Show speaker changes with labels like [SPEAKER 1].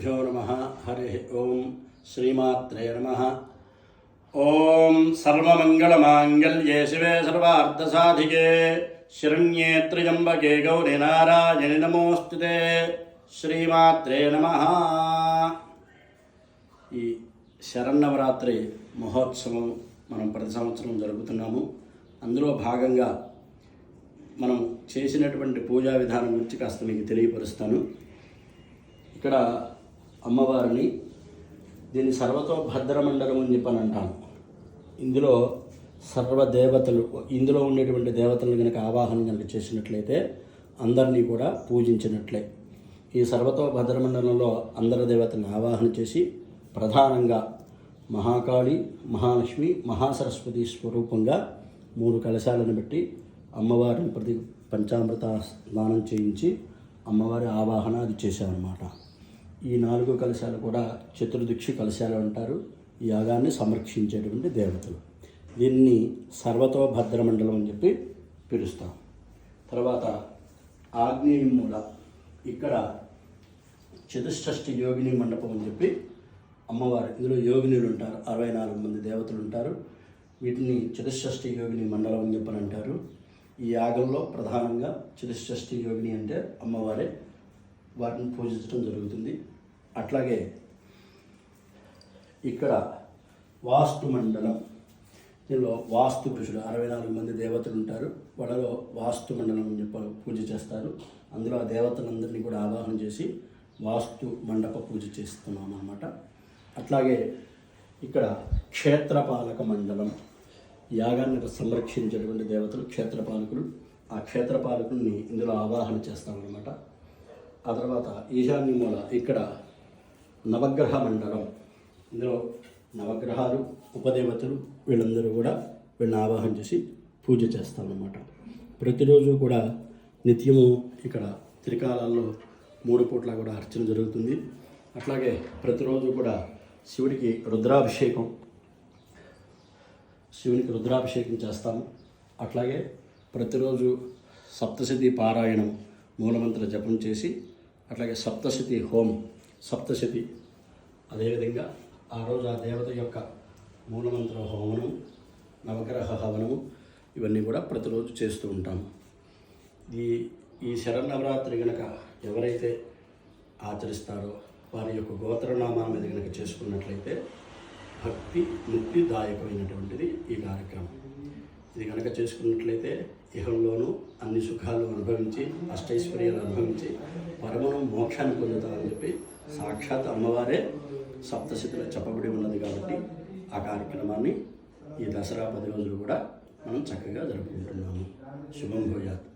[SPEAKER 1] భ్యో నమ హరి ఓం శ్రీమాత్రే నమ ఓం సర్వమంగళమాంగళ్యే శివే సర్వార్థసాధికే శరణ్యే త్రియంబకే గౌరి నారాయణి నమోస్తుతే శ్రీమాత్రే నమ ఈ శరన్నవరాత్రి మహోత్సవం మనం ప్రతి సంవత్సరం జరుపుతున్నాము. అందులో భాగంగా మనం చేసినటువంటి పూజా విధానం గురించి కాస్త మీకు తెలియపరుస్తాను. ఇక్కడ అమ్మవారిని దీన్ని సర్వతోభద్రమండలం అని చెప్పని అంటాను ఇందులో సర్వ దేవతలు ఇందులో ఉండేటువంటి దేవతలను కనుక ఆవాహన కనుక చేసినట్లయితే అందరినీ కూడా పూజించినట్లే. ఈ సర్వతో భద్రమండలంలో అందరి దేవతలను ఆవాహన చేసి ప్రధానంగా మహాకాళి మహాలక్ష్మి మహాసరస్వతి స్వరూపంగా మూడు కలశాలను పెట్టి అమ్మవారిని ప్రతి పంచామృత స్నానం చేయించి అమ్మవారి ఆవాహన అది చేశామన్నమాట ఈ నాలుగు కలశాలు కూడా చతుర్దిక్షి కలశాలు అంటారు. ఈ యాగాన్ని సంరక్షించేటువంటి దేవతలు. దీన్ని సర్వతో భద్రమండలం అని చెప్పి పిలుస్తాం. తర్వాత ఆగ్నేయ మూల ఇక్కడ చతుష్షష్ఠి యోగిని మండపం అని చెప్పి అమ్మవారు ఇందులో యోగినులు ఉంటారు. అరవై నాలుగు మంది దేవతలు ఉంటారు. వీటిని చతుష్షష్ఠి యోగిని మండలం అని చెప్పని అంటారు. ఈ యాగంలో ప్రధానంగా చతుష్షష్ఠి యోగిని అంటే అమ్మవారే. వాటిని పూజించడం జరుగుతుంది. అట్లాగే ఇక్కడ వాస్తు మండలం. దీనిలో వాస్తు పురుషుడు అరవై నాలుగు మంది దేవతలు ఉంటారు. వాళ్ళలో వాస్తు మండలం అని చెప్పి పూజ చేస్తారు. అందులో ఆ దేవతలందరినీ కూడా ఆవాహన చేసి వాస్తు మండప పూజ చేస్తున్నాం అన్నమాట అట్లాగే ఇక్కడ క్షేత్రపాలక మండలం. యాగాన్ని సంరక్షించేటువంటి దేవతలు క్షేత్రపాలకులు. ఆ క్షేత్రపాలకుల్ని ఇందులో ఆవాహన చేస్తామన్నమాట. ఆ తర్వాత ఈశాన్య మూల ఇక్కడ నవగ్రహ మండలం ఇందులో నవగ్రహాలు ఉపదేవతలు వీళ్ళందరూ కూడా వీళ్ళని ఆవాహన చేసి పూజ చేస్తామన్నమాట. ప్రతిరోజు కూడా నిత్యము ఇక్కడ త్రికాలాల్లో మూడు పూట్ల కూడా అర్చన జరుగుతుంది. అట్లాగే ప్రతిరోజు కూడా శివుడికి రుద్రాభిషేకం శివునికి రుద్రాభిషేకం చేస్తాము. అట్లాగే ప్రతిరోజు సప్తశతి పారాయణం మూలమంత్ర జపం చేసి అట్లాగే సప్తశతి హోమం సప్తశతి. అదేవిధంగా ఆ రోజు ఆ దేవత యొక్క మూలమంత్ర హోమనం నవగ్రహ హవనము ఇవన్నీ కూడా ప్రతిరోజు చేస్తూ ఉంటాము ఈ ఈ శరన్నవరాత్రి గనక ఎవరైతే ఆచరిస్తారో వారి యొక్క గోత్రనామాల మీద గనక చేసుకున్నట్లయితే భక్తి ముక్తిదాయకమైనటువంటిది ఈ కార్యక్రమం. ఇది కనుక చేసుకున్నట్లయితే ఇహంలోనూ అన్ని సుఖాలు అనుభవించి అష్టైశ్వర్యాలు అనుభవించి పరమను మోక్షాన్ని పొందుతామని చెప్పి సాక్షాత్ అమ్మవారే సప్తశతిలో చెప్పబడి ఉన్నది కాబట్టి ఆ కార్యక్రమాన్ని ఈ దసరా పది రోజులు కూడా మనం చక్కగా జరుపుకుంటున్నాము. శుభం భూయాత్.